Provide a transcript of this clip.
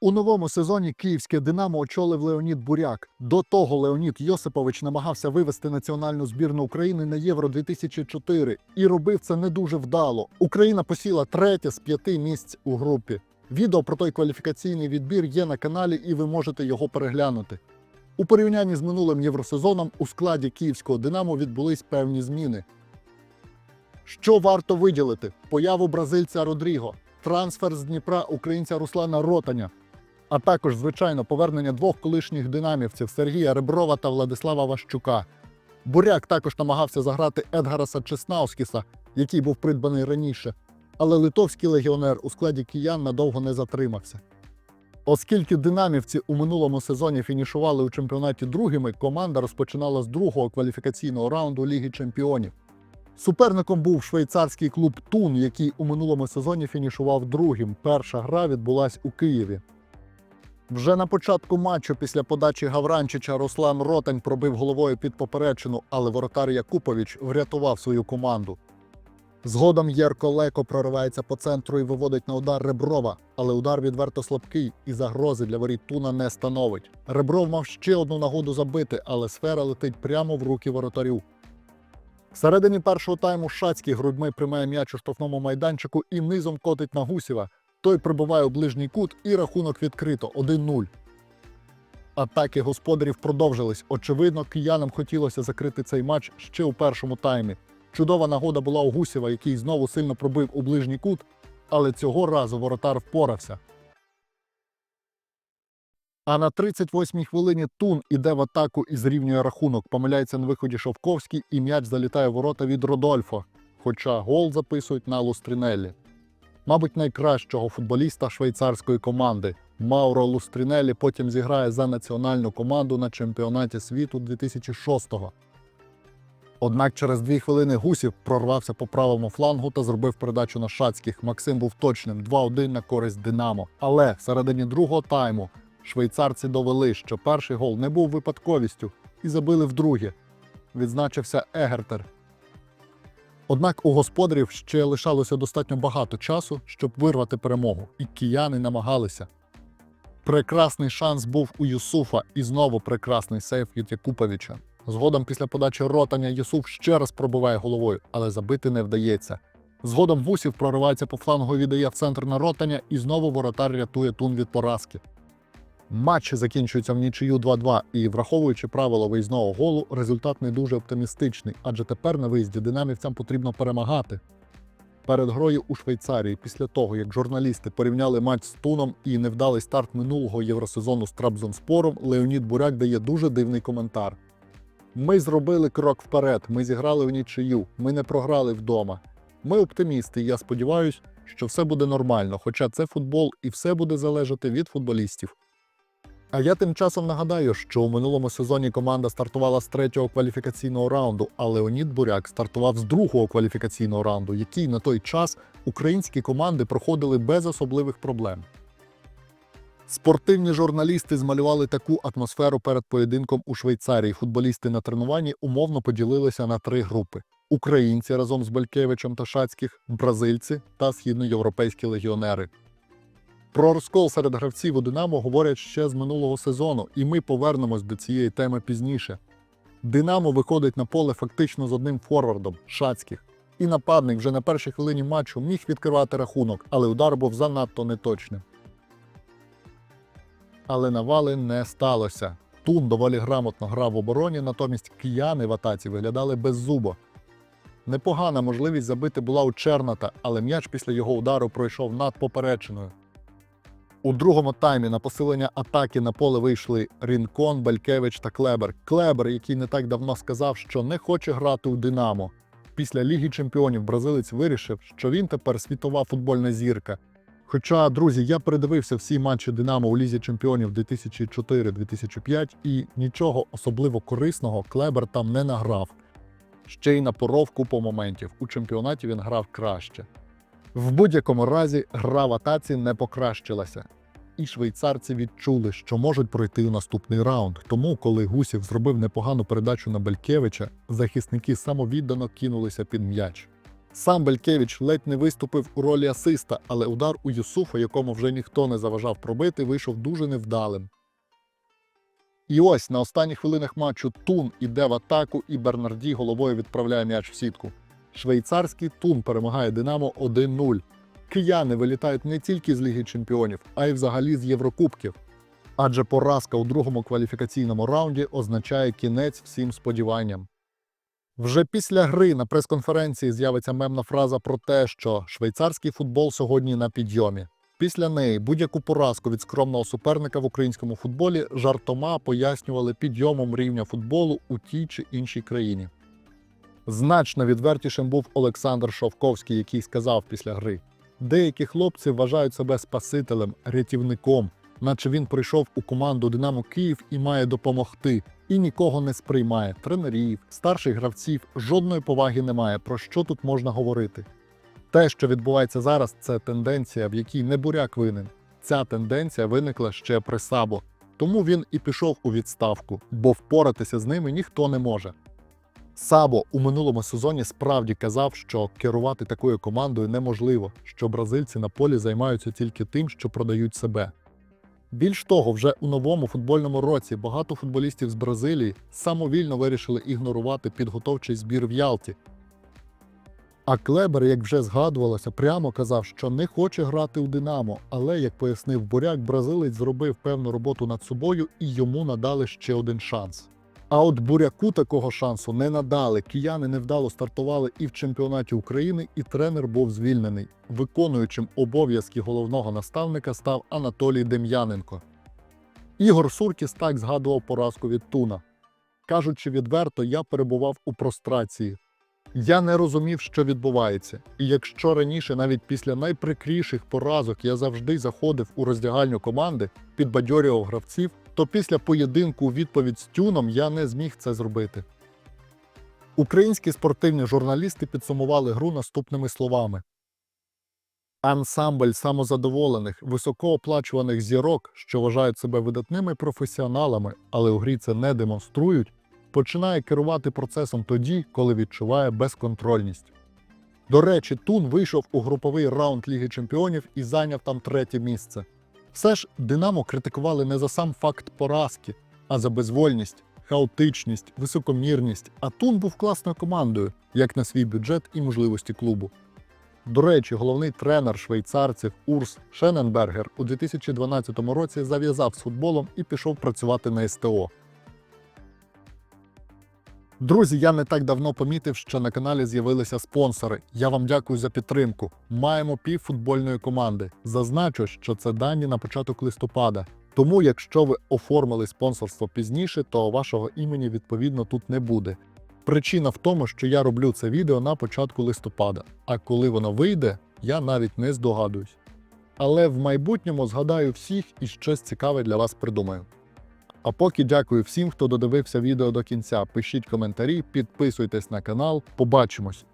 У новому сезоні київське Динамо очолив Леонід Буряк. До того Леонід Йосипович намагався вивести національну збірну України на Євро 2004 і робив це не дуже вдало. Україна посіла третє з п'яти місць у групі. Відео про той кваліфікаційний відбір є на каналі, і ви можете його переглянути. У порівнянні з минулим євросезоном у складі київського Динамо відбулись певні зміни. Що варто виділити? Появу бразильця Родріго, трансфер з Дніпра українця Руслана Ротаня, а також, звичайно, повернення двох колишніх динамівців Сергія Реброва та Владислава Ващука. Буряк також намагався заграти Едгараса Чеснаускіса, який був придбаний раніше, але литовський легіонер у складі киян надовго не затримався. Оскільки динамівці у минулому сезоні фінішували у чемпіонаті другими, команда розпочинала з другого кваліфікаційного раунду Ліги Чемпіонів. Суперником був швейцарський клуб Тун, який у минулому сезоні фінішував другим. Перша гра відбулась у Києві. Вже на початку матчу після подачі Гавранчича Руслан Ротань пробив головою під поперечину, але воротар Якупович врятував свою команду. Згодом Єрко Леко проривається по центру і виводить на удар Реброва, але удар відверто слабкий і загрози для воріт Туна не становить. Ребров мав ще одну нагоду забити, але сфера летить прямо в руки воротарю. Всередині першого тайму Шацький грудьми приймає м'яч у штрафному майданчику і низом котить на Гусєва. Той прибуває у ближній кут і рахунок відкрито 1-0. Атаки господарів продовжились. Очевидно, киянам хотілося закрити цей матч ще у першому таймі. Чудова нагода була у Гусєва, який знову сильно пробив у ближній кут, але цього разу воротар впорався. А на 38-й хвилині Тун іде в атаку і зрівнює рахунок. Помиляється на виході Шовковський, і м'яч залітає в ворота від Родольфо. Хоча гол записують на Лустрінеллі. Мабуть, найкращого футболіста швейцарської команди. Мауро Лустрінеллі потім зіграє за національну команду на чемпіонаті світу 2006-го. Однак через дві хвилини Гусів прорвався по правому флангу та зробив передачу на Шацьких. Максим був точним 2-1 на користь Динамо. Але всередині другого тайму швейцарці довели, що перший гол не був випадковістю і забили вдруге. Відзначився Егертер. Однак у господарів ще лишалося достатньо багато часу, щоб вирвати перемогу, і кияни намагалися. Прекрасний шанс був у Юсуфа і знову прекрасний сейф від Якуповича. Згодом після подачі ротання Юсуф ще раз пробиває головою, але забити не вдається. Згодом Гусів проривається по флангу, віддає в центр на ротання, і знову воротар рятує тун від поразки. Матч закінчується в нічию 2-2, і враховуючи правило виїзного голу, результат не дуже оптимістичний, адже тепер на виїзді динамівцям потрібно перемагати. Перед грою у Швейцарії, після того як журналісти порівняли матч з Туном і невдалий старт минулого євросезону з Трабзонспором, Леонід Буряк дає дуже дивний коментар. Ми зробили крок вперед, ми зіграли в нічию, ми не програли вдома. Ми оптимісти, і я сподіваюся, що все буде нормально, хоча це футбол і все буде залежати від футболістів. А я тим часом нагадаю, що у минулому сезоні команда стартувала з третього кваліфікаційного раунду, а Леонід Буряк стартував з другого кваліфікаційного раунду, який на той час українські команди проходили без особливих проблем. Спортивні журналісти змалювали таку атмосферу перед поєдинком у Швейцарії. Футболісти на тренуванні умовно поділилися на три групи: українці разом з Балькевичем та Шацьких, бразильці та східноєвропейські легіонери. Про розкол серед гравців у Динамо говорять ще з минулого сезону, і ми повернемось до цієї теми пізніше. Динамо виходить на поле фактично з одним форвардом Шацьких. І нападник вже на першій хвилині матчу міг відкривати рахунок, але удар був занадто неточним. Але навали не сталося. Тун доволі грамотно грав в обороні, натомість кияни в атаці виглядали беззубо. Непогана можливість забити була у Черната, але м'яч після його удару пройшов над поперечиною. У другому таймі на посилення атаки на поле вийшли Рінкон, Балькевич та Клебер. Клебер, який не так давно сказав, що не хоче грати у Динамо. Після Ліги Чемпіонів бразилець вирішив, що він тепер світова футбольна зірка. Хоча, друзі, я передивився всі матчі Динамо у Лізі Чемпіонів 2004-2005 і нічого особливо корисного Клебер там не награв. Ще й напоров купу моментів. У чемпіонаті він грав краще. В будь-якому разі гра в атаці не покращилася. І швейцарці відчули, що можуть пройти у наступний раунд. Тому, коли Гусів зробив непогану передачу на Белькевича, захисники самовіддано кинулися під м'яч. Сам Белькевич ледь не виступив у ролі асиста, але удар у Юсуфа, якому вже ніхто не заважав пробити, вийшов дуже невдалим. І ось на останніх хвилинах матчу Тун іде в атаку, і Бернарді головою відправляє м'яч в сітку. Швейцарський Тун перемагає Динамо 1-0. Кияни вилітають не тільки з Ліги Чемпіонів, а й взагалі з Єврокубків. Адже поразка у другому кваліфікаційному раунді означає кінець всім сподіванням. Вже після гри на прес-конференції з'явиться мемна фраза про те, що швейцарський футбол сьогодні на підйомі. Після неї будь-яку поразку від скромного суперника в українському футболі жартома пояснювали підйомом рівня футболу у тій чи іншій країні. Значно відвертішим був Олександр Шовковський, який сказав після гри: деякі хлопці вважають себе спасителем, рятівником, наче він прийшов у команду Динамо Київ і має допомогти, і нікого не сприймає. Тренерів, старших гравців, жодної поваги немає. Про що тут можна говорити? Те, що відбувається зараз, це тенденція, в якій не буряк винен. Ця тенденція виникла ще при Сабо. Тому він і пішов у відставку, бо впоратися з ними ніхто не може. Сабо у минулому сезоні справді казав, що керувати такою командою неможливо, що бразильці на полі займаються тільки тим, що продають себе. Більш того, вже у новому футбольному році багато футболістів з Бразилії самовільно вирішили ігнорувати підготовчий збір в Ялті. А Клебер, як вже згадувалося, прямо казав, що не хоче грати у Динамо, але, як пояснив Буряк, бразилець зробив певну роботу над собою і йому надали ще один шанс. А от буряку такого шансу не надали. Кияни невдало стартували і в чемпіонаті України, і тренер був звільнений. Виконуючим обов'язки головного наставника став Анатолій Дем'яненко. Ігор Суркіс так згадував поразку від Туна. Кажучи відверто, я перебував у прострації. Я не розумів, що відбувається. І якщо раніше, навіть після найприкріших поразок, я завжди заходив у роздягальню команди, підбадьорював гравців, то після поєдинку у відповідь з тюном я не зміг це зробити. Українські спортивні журналісти підсумували гру наступними словами: Ансамбль самозадоволених, високооплачуваних зірок, що вважають себе видатними професіоналами, але у грі це не демонструють, починає керувати процесом тоді, коли відчуває безконтрольність. До речі, Тун вийшов у груповий раунд Ліги Чемпіонів і зайняв там третє місце. Все ж Динамо критикували не за сам факт поразки, а за безвольність, хаотичність, високомірність. А Тун був класною командою, як на свій бюджет і можливості клубу. До речі, головний тренер швейцарців Урс Шененбергер у 2012 році зав'язав з футболом і пішов працювати на СТО. Друзі, я не так давно помітив, що на каналі з'явилися спонсори. Я вам дякую за підтримку. Маємо пів футбольної команди. Зазначу, що це дані на початок листопада. Тому, якщо ви оформили спонсорство пізніше, то вашого імені відповідно тут не буде. Причина в тому, що я роблю це відео на початку листопада, а коли воно вийде, я навіть не здогадуюсь. Але в майбутньому згадаю всіх і щось цікаве для вас придумаю. А поки дякую всім, хто додивився відео до кінця. Пишіть коментарі, підписуйтесь на канал. Побачимось!